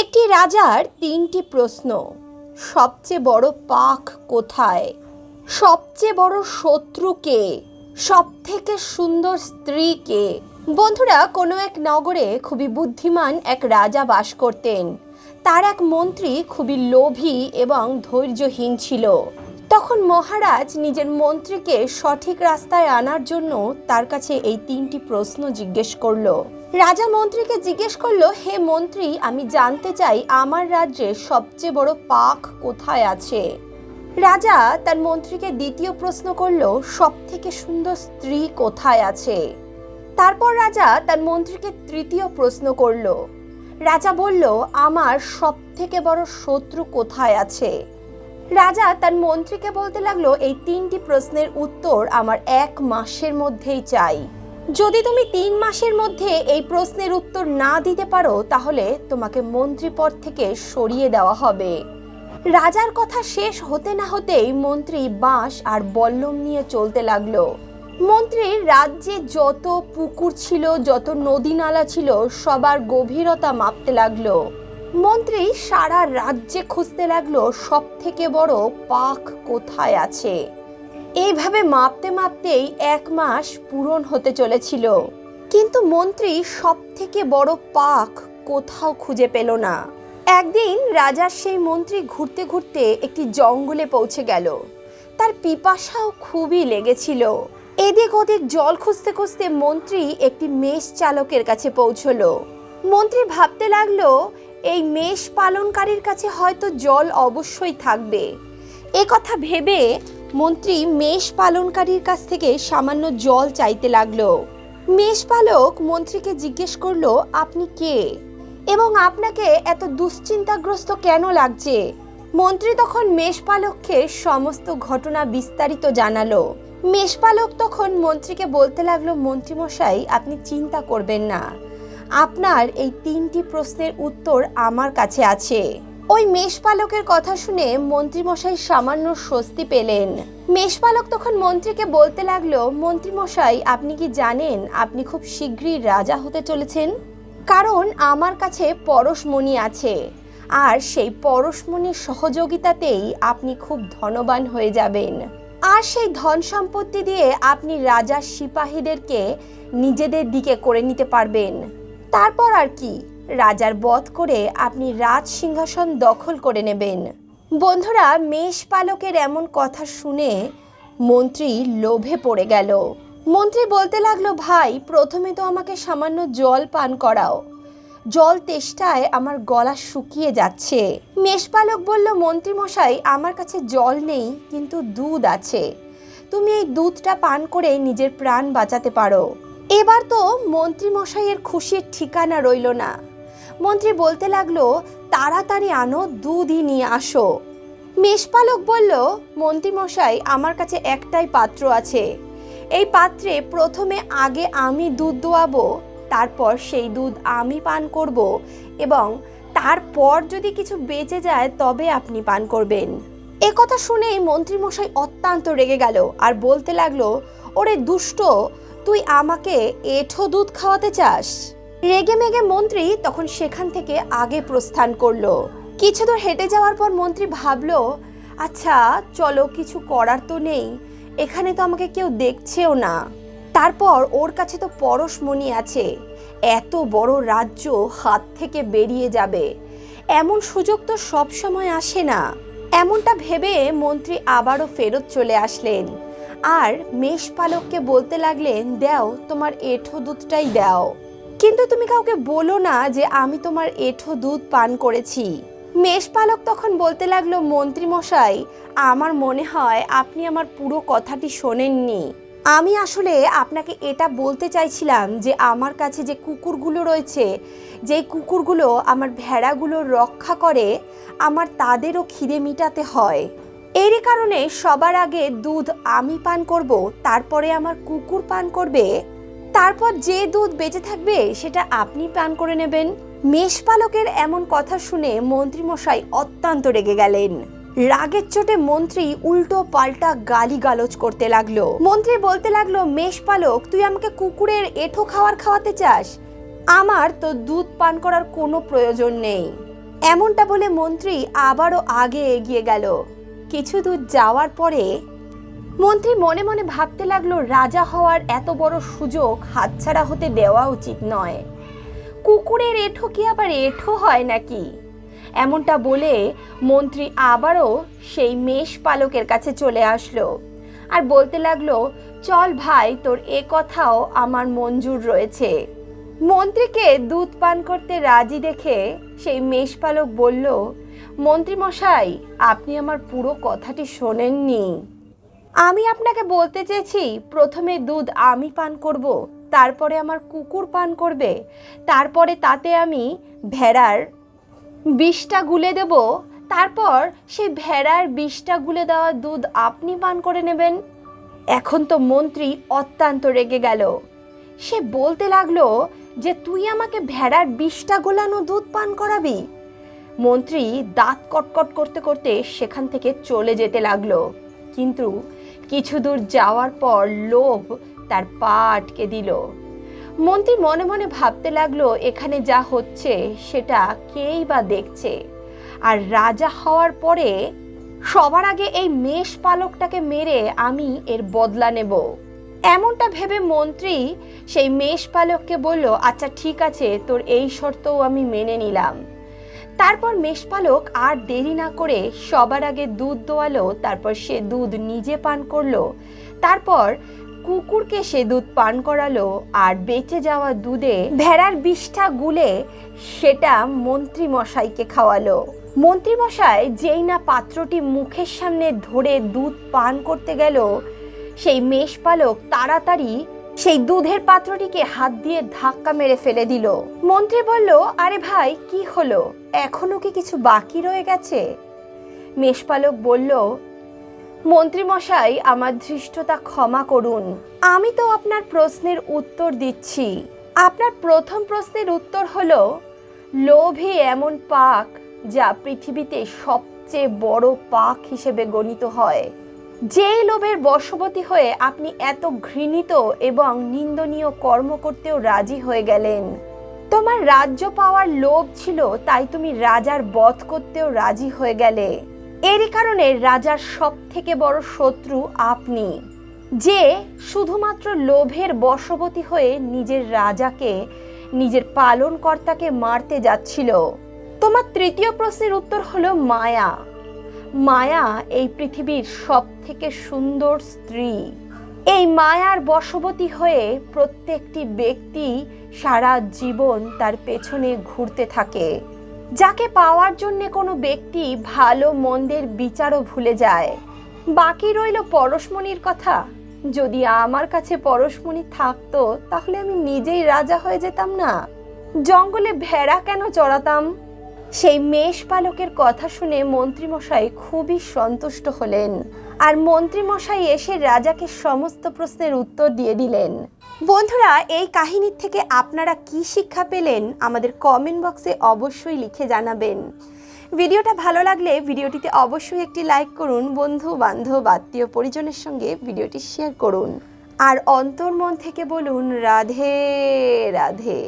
একটি রাজার তিনটি প্রশ্ন। সবচেয়ে বড় পাখ কোথায়? সবচেয়ে বড় শত্রু কে? সব থেকে সুন্দর স্ত্রী কে? বন্ধুরা, কোনো এক নগরে খুবই বুদ্ধিমান এক রাজা বাস করতেন। তার এক মন্ত্রী খুবই লোভী এবং ধৈর্যহীন ছিল। তখন মহারাজ নিজের মন্ত্রীকে সঠিক রাস্তায় আনার জন্য তার কাছে এই তিনটি প্রশ্ন জিজ্ঞেস করল। রাজা মন্ত্রীকে জিজ্ঞেস করল, হে মন্ত্রী, আমি জানতে চাই আমার রাজ্যে সবচেয়ে বড় পাক কোথায় আছে? রাজা তার মন্ত্রীকে দ্বিতীয় প্রশ্ন করল সব থেকে সুন্দর স্ত্রী কোথায় আছে? তারপর রাজা তার মন্ত্রীকে তৃতীয় প্রশ্ন করল। রাজা বলল, আমার সব থেকে বড় শত্রু কোথায় আছে? রাজা তার মন্ত্রীকে বলতে লাগল, এই তিনটি প্রশ্নের উত্তর আমার এক মাসের মধ্যেই চাই। যদি তুমি তিন মাসের মধ্যে এই প্রশ্নের উত্তর না দিতে পারো, তাহলে তোমাকে মন্ত্রী পদ থেকে সরিয়ে দেওয়া হবে। রাজার কথা শেষ হতে না হতেই মন্ত্রী বাঁশ আর বল্লম নিয়ে চলতে লাগল। মন্ত্রীর রাজ্যে যত পুকুর ছিল, যত নদী নালা ছিল, সবার গভীরতা মাপতে লাগল। মন্ত্রী সারা রাজ্যে খুঁজতে লাগল সব থেকে বড় পাক কোথায় আছে। এইভাবে মাপতে মাপতেই এক মাস পূরণ হতে চলেছিল। কিন্তু মন্ত্রী সব থেকে বড় পাক কোথাও খুঁজে পেল না। একদিন রাজার সেই মন্ত্রী ঘুরতে ঘুরতে একটি জঙ্গলে পৌঁছে গেল। তার পিপাসাও খুবই লেগেছিল। এদিক ওদিক জল খুঁজতে খুঁজতে মন্ত্রী একটি মেষ চালকের কাছে পৌঁছলো। মন্ত্রী ভাবতে লাগল এই মেষ পালনকারীর কাছে হয়তো জল অবশ্যই থাকবে। এ কথা ভেবে মন্ত্রী মেষ পালনকারীর কাছ থেকে সামান্য জল চাইতে লাগল। মেষপালক মন্ত্রীকে জিজ্ঞেস করল, আপনি কে? এবং আপনাকে এত দুশ্চিন্তাগ্রস্ত কেন লাগছে? মন্ত্রী তখন মেষপালককে সমস্ত ঘটনা বিস্তারিত জানালো। মেষপালক তখন মন্ত্রীকে বলতে লাগল, মন্ত্রীমশাই, আপনি চিন্তা করবেন না। আপনার এই তিনটি প্রশ্নের উত্তর আমার কাছে আছে। ওই মেষপালকের কথা শুনে মন্ত্রীমশাই সামান্য স্বস্তি পেলেন। মেষপালক তখন মন্ত্রীকে বলতে লাগল, মন্ত্রীমশাই, আপনি কি জানেন আপনি খুব শীঘ্রই রাজা হতে চলেছেন? কারণ আমার কাছে পরশমণি আছে। আর সেই পরশমণির সহযোগিতাতেই আপনি খুব ধনবান হয়ে যাবেন। আর সেই ধন সম্পত্তি দিয়ে আপনি রাজার সিপাহীদেরকে নিজেদের দিকে করে নিতে পারবেন। তারপর আর কি? রাজার বধ করে আপনি রাজ সিংহাসন দখল করে নেবেন। বন্ধুরা, মেষ পালকের এমন কথা শুনে মন্ত্রী লোভে পড়ে গেল। মন্ত্রী বলতে লাগল, ভাই, প্রথমে তো আমাকে সামান্য জল পান করাও। জল তেষ্টায় আমার গলা শুকিয়ে যাচ্ছে। মেষপালক বলল, মন্ত্রীমশাই, আমার কাছে জল নেই, কিন্তু দুধ আছে। তুমি এই দুধটা পান করে নিজের প্রাণ বাঁচাতে পারো। এবার তো মন্ত্রীমশাইয়ের খুশির ঠিকানা রইল না। মন্ত্রী বলতে লাগল, তাড়াতাড়ি আনো দুধই নিয়ে আসো। মেষপালক বলল, মন্ত্রীমশাই, আমার কাছে একটাই পাত্র আছে। এই পাত্রে প্রথমে আগে আমি দুধ দোয়াবো, তারপর সেই দুধ আমি পান করব এবং তারপর যদি কিছু বেঁচে যায়, তবে আপনি পান করবেন। এ কথা শুনেই মন্ত্রীমশাই অত্যন্ত রেগে গেল আর বলতে লাগল, ওরে দুষ্ট তুই আমাকে এঠো দুধ খাওয়াতে চাস? রেগে মেগে মন্ত্রী তখন সেখান থেকে আগে প্রস্থান করল। কিছু দূর হেঁটে যাওয়ার পর মন্ত্রী ভাবলো আচ্ছা চলো, কিছু করার তো নেই। এখানে তো আমাকে কেউ দেখছেও না। তারপর ওর কাছে তো পরশমণি আছে। এত বড় রাজ্য হাত থেকে বেরিয়ে যাবে। এমন সুযোগ তো সব সময় আসে না। এমনটা ভেবে মন্ত্রী আবারও ফেরত চলে আসলেন। আর মেষপালককে বলতে লাগলেন দাও, তোমার এঠো দুধটাই দাও। কিন্তু তুমি কাউকে বলো না যে, আমি তোমার এঠো দুধ পান করেছি। মেষপালক তখন বলতে লাগল, মন্ত্রী মশাই, আমার মনে হয় আপনি আমার পুরো কথাটি শোনেননি। আমি আসলে আপনাকে এটা বলতে চাইছিলাম যে, আমার কাছে যে কুকুরগুলো রয়েছে, যেই কুকুরগুলো আমার ভেড়াগুলো রক্ষা করে, আমার তাদেরও খিদে মিটাতে হয়। এরই কারণে সবার আগে দুধ আমি পান করব, তারপরে আমার কুকুর পান করবে। তারপর যে দুধ বেঁচে থাকবে, সেটা আপনি পান করে নেবেন। মেষপালকের এমন কথা শুনে মন্ত্রীমশাই অত্যন্ত রেগে গেলেন। রাগের চোটে মন্ত্রী উল্টো পাল্টা গালি গালচ করতে লাগল। মন্ত্রী বলতে লাগল মেষপালক তুই আমাকে কুকুরের এঠো খাওয়ার খাওয়াতে চাস? আমার তো দুধ পান করার কোনো প্রয়োজন নেই। এমনটা বলে মন্ত্রী আবারও আগে এগিয়ে গেল। কিছু দূর যাওয়ার পরে মন্ত্রী মনে মনে ভাবতে লাগল, রাজা হওয়ার এত বড় সুযোগ হাতছাড়া হতে দেওয়া উচিত নয়। কুকুরের এঠো কি আবার এঠো হয় নাকি? এমনটা বলে মন্ত্রী আবারও সেই মেষ পালকের কাছে চলে আসলো আর বলতে লাগল, চল ভাই, তোর এ কথাও আমার মঞ্জুর রয়েছে। মন্ত্রীকে দুধ পান করতে রাজি দেখে সেই মেষপালক বলল মন্ত্রী মশাই, আপনি আমার পুরো কথাটি শোনেননি। আমি আপনাকে বলতে চেয়েছি, প্রথমে দুধ আমি পান করব, তারপরে আমার কুকুর পান করবে, তারপরে তাতে আমি ভেড়ার বিষটা গুলে দেব, তারপর সেই ভেড়ার বিষটা গুলে দেওয়া দুধ আপনি পান করে নেবেন। এখন তো মন্ত্রী অত্যন্ত রেগে গেল। সে বলতে লাগল যে, তুই আমাকে ভেড়ার বিষটা গোলানো দুধ পান করাবি? মন্ত্রী দাঁত কটকট করতে করতে সেখান থেকে চলে যেতে লাগল। কিন্তু কিছু দূর যাওয়ার পর লোভ তার পা আটকে দিল। মন্ত্রী মনে মনে ভাবতে লাগল, এখানে যা হচ্ছে সেটা কেই বা দেখছে। আর রাজা হওয়ার পরে সবার আগে এই মেষ পালকটাকে মেরে আমি এর বদলা নেব। এমনটা ভেবে মন্ত্রী সেই মেষ পালককে বলল আচ্ছা ঠিক আছে, তোর এই শর্তও আমি মেনে নিলাম। তারপর মেষপালক আর দেরি না করে সবার আগে দুধ দোয়ালো, তারপর সে দুধ নিজে পান করল, তারপর কুকুরকে সে দুধ পান করালো আর বেঁচে যাওয়া দুধে ভেড়ার বিষ্ঠা গুলে সেটা মন্ত্রী মশাইকে খাওয়ালো। মন্ত্রী মশাই যেই না পাত্রটি মুখের সামনে ধরে দুধ পান করতে গেল, সেই মেষপালক তাড়াতাড়ি সেই দুধের পাত্রটিকে হাত দিয়ে ধাক্কা মেরে ফেলে দিল। মন্ত্রী বলল, আরে ভাই, কি হলো? এখনও কি কিছু বাকি রয়ে গেছে? মেষপালক বলল মন্ত্রী মশাই আমার ধৃষ্টতা ক্ষমা করুন। আমি তো আপনার প্রশ্নের উত্তর দিচ্ছি। আপনার প্রথম প্রশ্নের উত্তর হলো লোভই এমন পাক যা পৃথিবীতে সবচেয়ে বড় পাক হিসেবে গণিত হয়। যেই লোভের বশবতী হয়ে আপনি এত ঘৃণিত এবং নিন্দনীয় কর্ম করতেও রাজি হয়ে গেলেন। তোমার রাজ্য পাওয়ার লোভ ছিল, তাই তুমি রাজার বধ করতেও রাজি হয়ে গেলে। এরই কারণে রাজার সব থেকে বড় শত্রু আপনি, যে শুধুমাত্র লোভের বশবতী হয়ে নিজের রাজাকে, নিজের পালনকর্তাকে মারতে যাচ্ছিল। তোমার তৃতীয় প্রশ্নের উত্তর হলো মায়া। মায়া এই পৃথিবীর সব থেকে সুন্দর স্ত্রী। এই মায়ার বশবতী হয়ে প্রত্যেকটি ব্যক্তি সারা জীবন তার পেছনে ঘুরতে থাকে। যাকে পাওয়ার জন্য কোনো ব্যক্তি ভালো মন্দের বিচারও ভুলে যায়। বাকি রইল পরশমণির কথা। যদি আমার কাছে পরশমণি থাকতো, তাহলে আমি নিজেই রাজা হয়ে যেতাম না। জঙ্গলে ভেড়া কেন চড়াতাম? সেই মেষ পালকের কথা শুনে মন্ত্রীমশাই খুবই সন্তুষ্ট হলেন আর মন্ত্রীমশাই এসে রাজাকে সমস্ত প্রশ্নের উত্তর দিয়ে দিলেন। বন্ধুরা, এই কাহিনীর থেকে আপনারা কি শিক্ষা পেলেন আমাদের কমেন্ট বক্সে অবশ্যই লিখে জানাবেন। ভিডিওটা ভালো লাগলে ভিডিওটিতে অবশ্যই একটি লাইক করুন বন্ধু বান্ধব আত্মীয় পরিজনের সঙ্গে ভিডিওটি শেয়ার করুন। আর অন্তর্মন থেকে বলুন, রাধে রাধে।